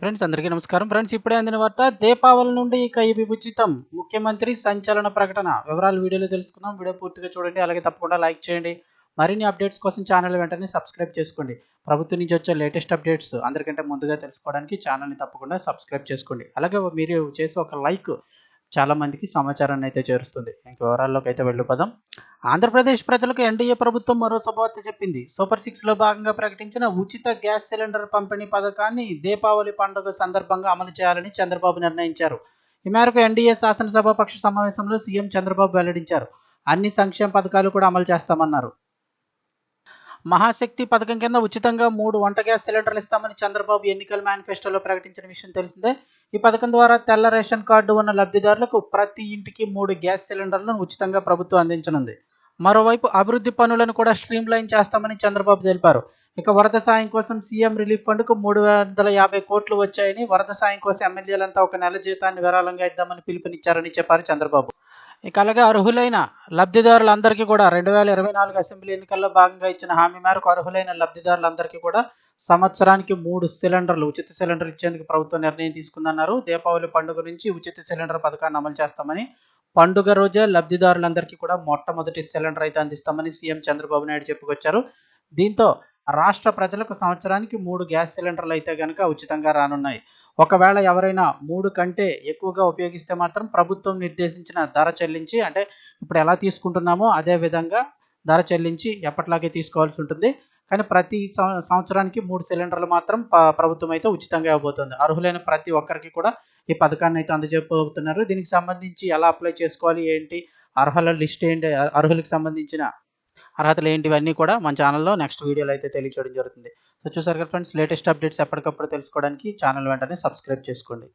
Friends అందరికీ నమస్కారం. Friends ఇప్పుడే అందిన వార్త దీపావళి నుండి ఇక ఇవి ఉచితం ముఖ్యమంత్రి సంచలన ప్రకటన. వివరాలు వీడియోలో తెలుసుకుందాం. వీడియో పూర్తిగా చూడండి. అలాగే తప్పకుండా లైక్ చేయండి. మరిన్ని అప్డేట్స్ కోసం ఛానల్ వెంటనే సబ్స్క్రైబ్ చేసుకోండి. ప్రభుత్వం నుంచి వచ్చే లేటెస్ట్ అప్డేట్స్ అందరికంటే ముందుగా తెలుసుకోవడానికి ఛానల్ని తప్పకుండా సబ్స్క్రైబ్ చేసుకోండి. అలాగే మీరు చేసి ఒక లైక్ చాలా మందికి సమాచారాన్ని అయితే చేరుస్తుంది. ఇంక వివరాల్లోకి అయితే వెళ్ళిపోదాం. ఆంధ్రప్రదేశ్ ప్రజలకు ఎన్డీఏ ప్రభుత్వం మరో శుభవార్త చెప్పింది. సూపర్ సిక్స్లో భాగంగా ప్రకటించిన ఉచిత గ్యాస్ సిలిండర్ పంపిణీ పథకాన్ని దీపావళి పండుగ సందర్భంగా అమలు చేయాలని చంద్రబాబు నిర్ణయించారు. ఈ మేరకు ఎన్డీఏ శాసనసభ పక్ష సమావేశంలో సీఎం చంద్రబాబు వెల్లడించారు. అన్ని సంక్షేమ పథకాలు కూడా అమలు చేస్తామన్నారు. మహాశక్తి పథకం కింద ఉచితంగా మూడు వంట గ్యాస్ సిలిండర్లు ఇస్తామని చంద్రబాబు ఎన్నికల మేనిఫెస్టోలో ప్రకటించిన విషయం తెలిసిందే. ఈ పథకం ద్వారా తెల్ల రేషన్ కార్డు ఉన్న లబ్ధిదారులకు ప్రతి ఇంటికి మూడు గ్యాస్ సిలిండర్లను ఉచితంగా ప్రభుత్వం అందించనుంది. మరోవైపు అభివృద్ధి పనులను కూడా స్ట్రీమ్ లైన్ చేస్తామని చంద్రబాబు తెలిపారు. ఇక వరద సాయం కోసం సీఎం రిలీఫ్ ఫండ్కు మూడు వందల యాభై కోట్లు వచ్చాయని వరద సాయం కోసం ఎమ్మెల్యేలంతా ఒక నెల జీతాన్ని విరాళంగా ఇద్దామని పిలుపునిచ్చారని చెప్పారు చంద్రబాబు. ఇక అలాగే అర్హులైన లబ్ధిదారులందరికీ కూడా రెండు వేల ఇరవై నాలుగు అసెంబ్లీ ఎన్నికల్లో భాగంగా ఇచ్చిన హామీ మేరకు అర్హులైన లబ్ధిదారులందరికీ కూడా సంవత్సరానికి మూడు సిలిండర్లు ఉచిత సిలిండర్ ఇచ్చేందుకు ప్రభుత్వం నిర్ణయం తీసుకుందన్నారు. దీపావళి పండుగ నుంచి ఉచిత సిలిండర్ పథకాన్ని అమలు చేస్తామని పండుగ రోజే లబ్ధిదారులందరికీ కూడా మొట్టమొదటి సిలిండర్ అయితే అందిస్తామని సీఎం చంద్రబాబు నాయుడు చెప్పుకొచ్చారు. దీంతో రాష్ట్ర ప్రజలకు సంవత్సరానికి మూడు గ్యాస్ సిలిండర్లు అయితే కనుక ఉచితంగా రానున్నాయి. ఒకవేళ ఎవరైనా మూడు కంటే ఎక్కువగా ఉపయోగిస్తే మాత్రం ప్రభుత్వం నిర్దేశించిన ధర చెల్లించి అంటే ఇప్పుడు ఎలా తీసుకుంటున్నామో అదే విధంగా ధర చెల్లించి ఎప్పటిలాగే తీసుకోవాల్సి ఉంటుంది. కానీ ప్రతి సంవత్సరానికి మూడు సిలిండర్లు మాత్రం ప్రభుత్వం అయితే ఉచితంగా ఇవ్వబోతుంది. అర్హులైన ప్రతి ఒక్కరికి కూడా ఈ పథకాన్ని అయితే అందజేయబోతున్నారు. దీనికి సంబంధించి ఎలా అప్లై చేసుకోవాలి ఏంటి అర్హుల లిస్ట్ ఏంటి అర్హులకు సంబంధించిన అర్హతలు ఏంటి ఇవన్నీ కూడా మన ఛానల్లో నెక్స్ట్ వీడియోలో అయితే తెలియచేయడం జరుగుతుంది. సో చూసారు కదా ఫ్రెండ్స్ లేటెస్ట్ అప్డేట్స్ ఎప్పటికప్పుడు తెలుసుకోవడానికి ఛానల్ వెంటనే సబ్స్క్రైబ్ చేసుకోండి.